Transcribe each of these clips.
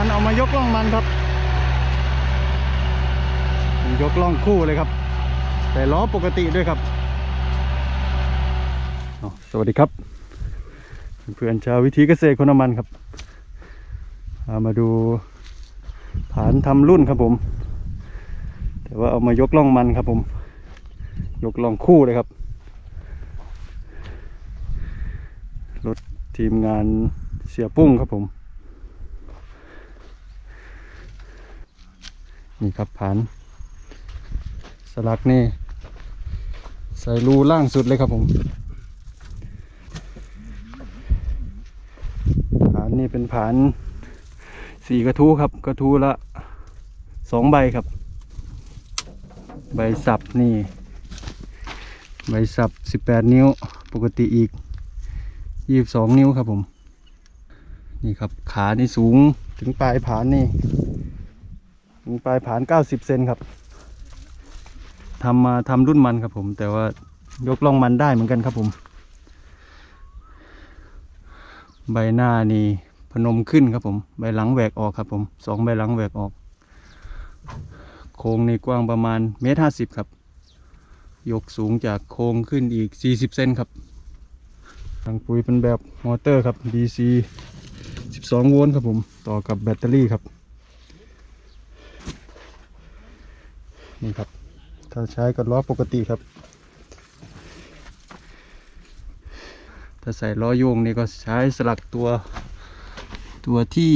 มันเอามายกล่องมันครับ ยกล่องคู่เลยครับ แต่ล้อปกติด้วยครับ สวัสดีครับ เพื่อนชาววิธีเกษตรคนน้ำมันครับามาดูฐานทำรุ่นครับผม แต่ว่าเอามายกล่องมันครับผม ยกล่องคู่เลยครับ รถทีมงานเสียปุ้งครับผม นี่ครับผาน สลักนี่ ใส่รูล่างสุดเลยครับผมผานนี่เป็นผานสี่กระทู้ครับ กระทู้ละสองใบครับ ใบสับนี่ ใบสับสิบแปดนิ้วปกติอีกยี่สิบสองนิ้วครับผม นี่ครับขานี่สูงถึงปลายผานนี่ ปลายผานเก้าสิบเซนครับทำมาทำรุ่นมันครับผม แต่ว่ายกล่องมันได้เหมือนกันครับผม ใบหน้านี่พนมขึ้นครับผม ใบหลังแหวกออกครับผมสองใบหลังแหวกออก โค้งในกว้างประมาณเมตรห้าสิบครับ ยกสูงจากโค้งขึ้นอีก40เซนครับทางปุ๋ยเป็นแบบมอเตอร์ครับ DC 12 โวลต์ครับผม ต่อกับแบตเตอรี่ครับ นี่ครับ ถ้าใช้กับล้อปกติครับ ถ้าใส่ล้อโยงนี่ก็ใช้สลักตัวตัวที่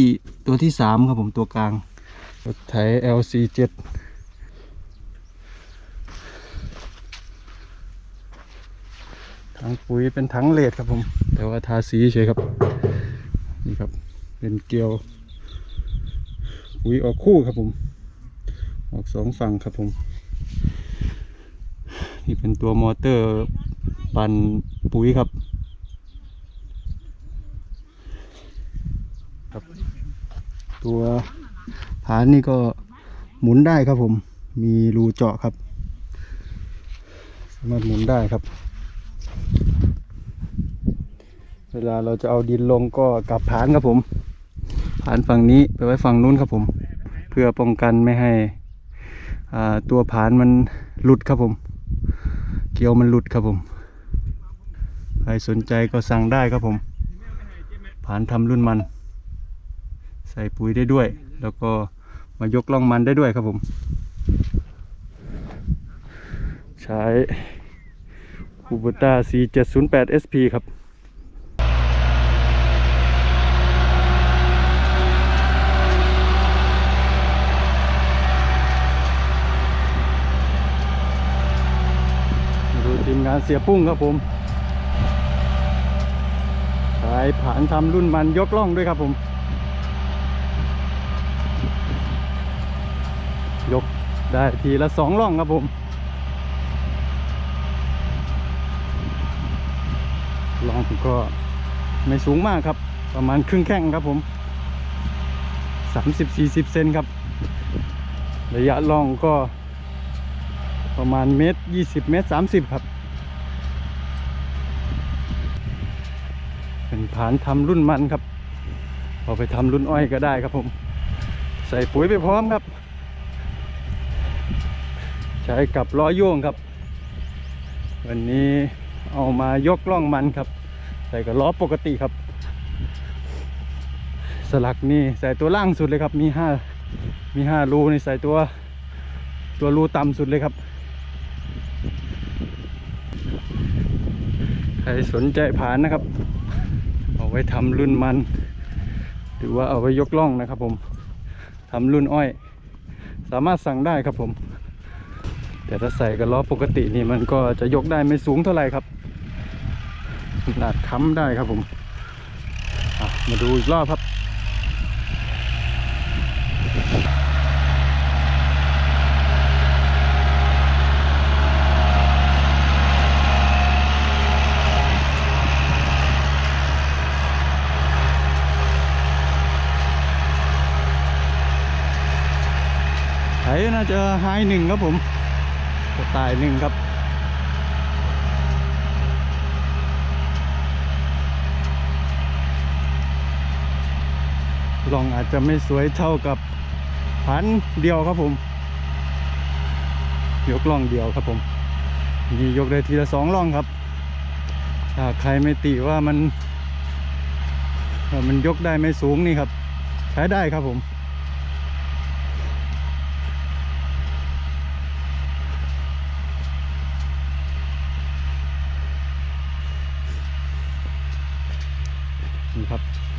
ตัวที่สามครับผมตัวกลางรถไถ LC7 ถังปุ๋ยเป็นถังเลดครับผม แต่ว่าทาสีเฉยครับ นี่ครับ เป็นเกลียวปุ๋ยออกคู่ครับผม ออกสองฝั่งครับผม นี่เป็นตัวมอเตอร์ปั่นปุ๋ยครับ ครับ ตัวผานนี่ก็หมุนได้ครับผม มีรูเจาะครับสามารถหมุนได้ครับ เวลาเราจะเอาดินลงก็กลับผานครับผมผานฝั่งนี้ไปไว้ฝั่งนู้นครับผม เพื่อป้องกันไม่ให้ ตัวผานมันหลุดครับผม เกลียวมันหลุดครับผม ใครสนใจก็สั่งได้ครับผม ผานทำรุ่นมัน ใส่ปุ๋ยได้ด้วย แล้วก็มายกล่องมันได้ด้วยครับผม ใช้คูบูต้า C708 SP ครับ ดูทีมงานเสียปุ้งครับผมใช้ผานทำรุ่นมันยกล่องด้วยครับผม ยกได้ทีละสองล่องครับผมล่องก็ไม่สูงมากครับ ประมาณครึ่งแข้งครับผมสามสิบสี่สิบเซนครับ ระยะล่องก็ประมาณเมตรยี่สิบเมตรสามสิบครับ เป็น ผานทำรุ่นมันครับเอาไปทำรุ่นอ้อยก็ได้ครับผม ใส่ปุ๋ยไปพร้อมครับ ใช้กับล้อโยงครับ วันนี้เอามายกล่องมันครับ ใส่กับล้อปกติครับ สลักนี่ใส่ตัวล่างสุดเลยครับมีห้ามีห้ารูนี่ใส่ตัวตัวรูต่ำสุดเลยครับใครสนใจผ่านนะครับ ไว้ทำรุ่นมัน หรือว่าเอาไว้ยกล่องนะครับผมทำรุ่นอ้อย สามารถสั่งได้ครับผม แต่ถ้าใส่กับล้อปกตินี่มันก็จะยกได้ไม่สูงเท่าไหร่ครับขนาดค้ำได้ครับผมมาดูอีกรอบครับาจะไฮหนึ่งครับผมสไตล์หนึ่งครับ ลองอาจจะไม่สวยเท่ากับพันเดียวครับผม ยกล่องเดียวครับผมนี่ยกได้ทีละสองล่องครับ ถ้าใครไม่ติว่ามัน มันยกได้ไม่สูงนี่ครับ ใช้ได้ครับผม gehabt.